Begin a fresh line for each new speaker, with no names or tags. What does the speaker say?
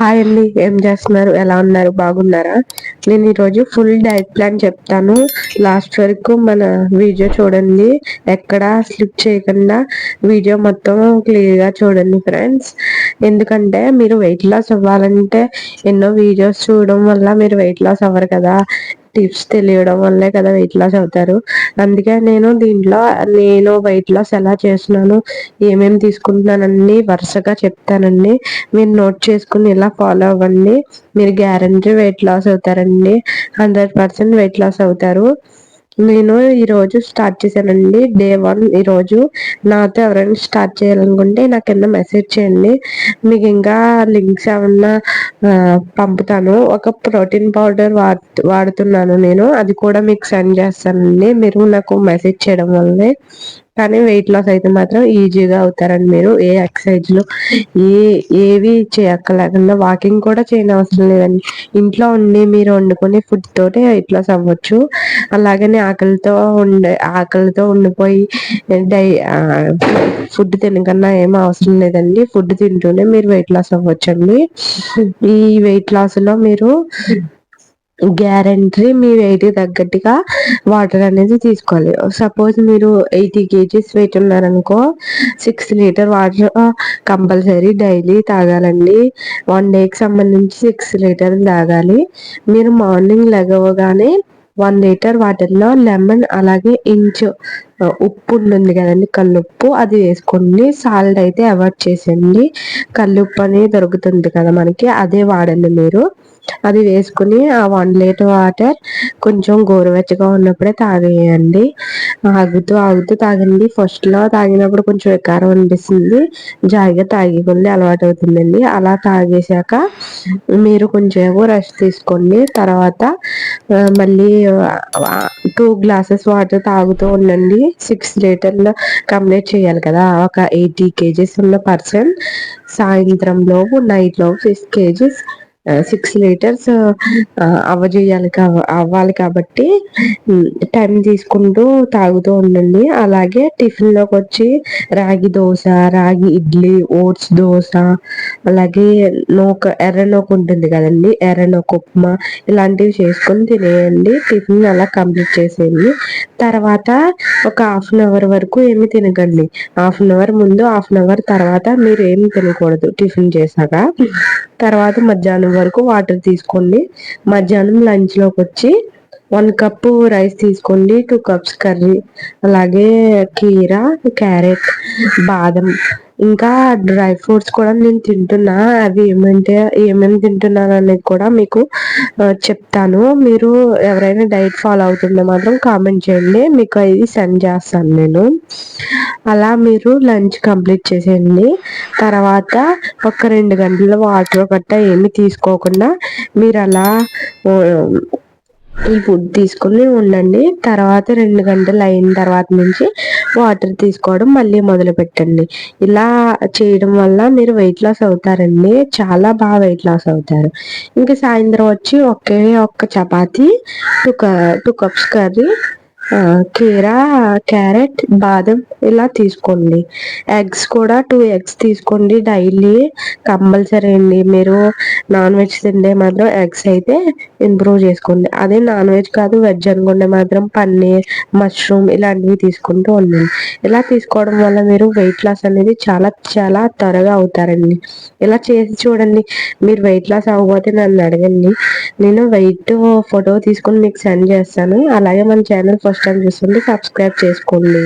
Hi అండి ఏం చేస్తున్నారు? ఎలా ఉన్నారు? బాగున్నారా? నేను ఈరోజు ఫుల్ డైట్ ప్లాన్ చెప్తాను. లాస్ట్ వరకు మన వీడియో చూడండి. ఎక్కడ స్లిప్ చేయకుండా వీడియో మొత్తం క్లియర్గా చూడండి ఫ్రెండ్స్ ఎందుకంటే మీరు వెయిట్ లాస్ అవ్వాలంటే ఎన్నో వీడియోస్ చూడడం వల్ల మీరు వెయిట్ లాస్ అవ్వరు కదా. టిప్స్ తెలియడం వల్లే కదా వెయిట్ లాస్ అవుతారు అందుకే నేను దీంట్లో నేను వెయిట్ లాస్ ఎలా చేస్తున్నాను ఏమేమి తీసుకుంటున్నానని వరుసగా చెప్తానండి. మీరు నోట్ చేసుకుని ఇలా ఫాలో అవ్వండి. మీరు గ్యారంటీ వెయిట్ లాస్ అవుతారండి. హండ్రెడ్ పర్సెంట్ వెయిట్ లాస్ అవుతారు. నేను ఈరోజు స్టార్ట్ చేశానండి. డే వన్ ఈరోజు నాతో ఎవరైనా స్టార్ట్ చేయాలనుకుంటే నాకు కింద మెసేజ్ చేయండి. మీకు ఇంకా లింక్స్ ఏమన్నా పంపుతాను. ఒక ప్రోటీన్ పౌడర్ వాడుతున్నాను నేను. అది కూడా మీకు సెండ్ చేస్తానండి. మీరు నాకు మెసేజ్ చేయడం వల్లే కానీ వెయిట్ లాస్ అయితే మాత్రం ఈజీగా అవుతారండి మీరు ఏ ఎక్సర్సైజ్లు ఏ ఏవి చేయక్కర్లేకుండా వాకింగ్ కూడా చేయని అవసరం లేదండి. ఇంట్లో ఉండి మీరు వండుకునే ఫుడ్ తోటి వెయిట్ లాస్ అవ్వచ్చు. అలాగని ఆకలితో ఉండే ఆకలితో ఉండిపోయి డై ఫుడ్ తినకన్నా ఏం అవసరం లేదండి. ఫుడ్ తింటూనే మీరు వెయిట్ లాస్ అవ్వచ్చండి. ఈ వెయిట్ లాస్లో మీరు గ్యారంటీ మీ వెయిట్ తగ్గట్టుగా వాటర్ అనేది తీసుకోవాలి. సపోజ్ మీరు eighty kgs weight ఉన్నారనుకో six litre water compulsory daily తాగాలండి. One డేకి సంబంధించి సిక్స్ లీటర్ తాగాలి. మీరు మార్నింగ్ లెగవగానే వన్ లీటర్ వాటర్లో లెమన్ అలాగే ఇంచు ఉప్పు ఉంటుంది కదండి కల్లుప్పు అది వేసుకోండి. సాల్ట్ అయితే అవాయిడ్ చేసేయండి. కల్లుప్పు అనేది దొరుకుతుంది కదా మనకి అదే వాడండి మీరు. అది వేసుకుని ఆ వన్ లీటర్ వాటర్ కొంచెం గోరువెచ్చగా ఉన్నప్పుడే తాగేయండి. ఆగుతూ ఆగుతూ తాగండి. ఫస్ట్లో తాగినప్పుడు కొంచెం వికారం అనిపిస్తుంది. జాయిగా తాగికొండి అలవాటు అవుతుందండి. అలా తాగేశాక మీరు కొంచెం రెస్ట్ తీసుకోండి. తర్వాత మళ్ళీ టూ గ్లాసెస్ వాటర్ తాగుతూ ఉండండి. సిక్స్ లీటర్లు కంప్లీట్ చేయాలి కదా. ఒక ఎయిటీ కేజీస్ ఉన్న పర్సన్ సాయంత్రంలో నైట్ లోపు సిక్స్ కేజీస్ సిక్స్ లీటర్స్ అవ్వజేయాలి అవ్వాలి కాబట్టి టైం తీసుకుంటూ తాగుతూ ఉండండి. అలాగే టిఫిన్లోకి వచ్చి రాగి దోశ రాగి ఇడ్లీ ఓట్స్ దోశ అలాగే నూక ఎర్ర నూక ఉంటుంది కదండి ఎర్ర నూక ఉప్మా ఇలాంటివి చేసుకొని తినేయండి. టిఫిన్ అలా కంప్లీట్ చేసేయండి. తర్వాత ఒక హాఫ్ అన్ అవర్ వరకు ఏమి తినకండి. హాఫ్ అన్ అవర్ ముందు హాఫ్ అన్ అవర్ తర్వాత మీరు ఏమి తినకూడదు టిఫిన్ చేశాక. తర్వాత మధ్యాహ్నం వరకు వాటర్ తీసుకోండి. మధ్యాహ్నం లంచ్లోకి వచ్చి వన్ కప్పు రైస్ తీసుకోండి టూ కప్స్ కర్రీ అలాగే కీరా క్యారెట్ బాదం. ఇంకా డ్రై ఫ్రూట్స్ కూడా నేను తింటున్నా. అవి ఏమంటే ఏమేమి తింటున్నాను అనేది కూడా మీకు చెప్తాను. మీరు ఎవరైనా డైట్ ఫాలో అవుతుందో మాత్రం కామెంట్ చేయండి. మీకు అది సెండ్ చేస్తాను నేను. అలా మీరు లంచ్ కంప్లీట్ చేసేయండి. తర్వాత ఒక రెండు గంటల వాటర్ గట్ట ఏమి తీసుకోకుండా మీరు అలా ఈ ఫుడ్ తీసుకుని ఉండండి. తర్వాత రెండు గంటలు అయిన తర్వాత నుంచి వాటర్ తీసుకోవడం మళ్ళీ మొదలు పెట్టండి. ఇలా చేయడం వల్ల మీరు వెయిట్ లాస్ అవుతారండి. చాలా బాగా వెయిట్ లాస్ అవుతారు. ఇంకా సాయంత్రం వచ్చి ఒకే ఒక్క chapati two two cups curry కీరా క్యారెట్ బాదం ఇలా తీసుకోండి. ఎగ్స్ కూడా టూ ఎగ్స్ తీసుకోండి డైలీ కంపల్సరీ అండి మీరు నాన్ వెజ్ తింటే మాత్రం ఎగ్స్ అయితే ఇంప్రూవ్ చేసుకోండి. అదే నాన్ వెజ్ కాదు వెజ్ అనుకుంటే మాత్రం పన్నీర్ మష్రూమ్ ఇలాంటివి తీసుకుంటూ ఉండండి. ఇలా తీసుకోవడం వల్ల మీరు వెయిట్ లాస్ అనేది చాలా చాలా త్వరగా అవుతారండి. ఇలా చేసి చూడండి మీరు వెయిట్ లాస్ అవ్వకపోతే నన్ను అడగండి. నేను వెయిట్ ఫోటో తీసుకొని మీకు సెండ్ చేస్తాను. అలాగే మన ఛానల్ ఫస్ట్ టైం చూస్తుంది సబ్స్క్రైబ్ చేసుకోండి.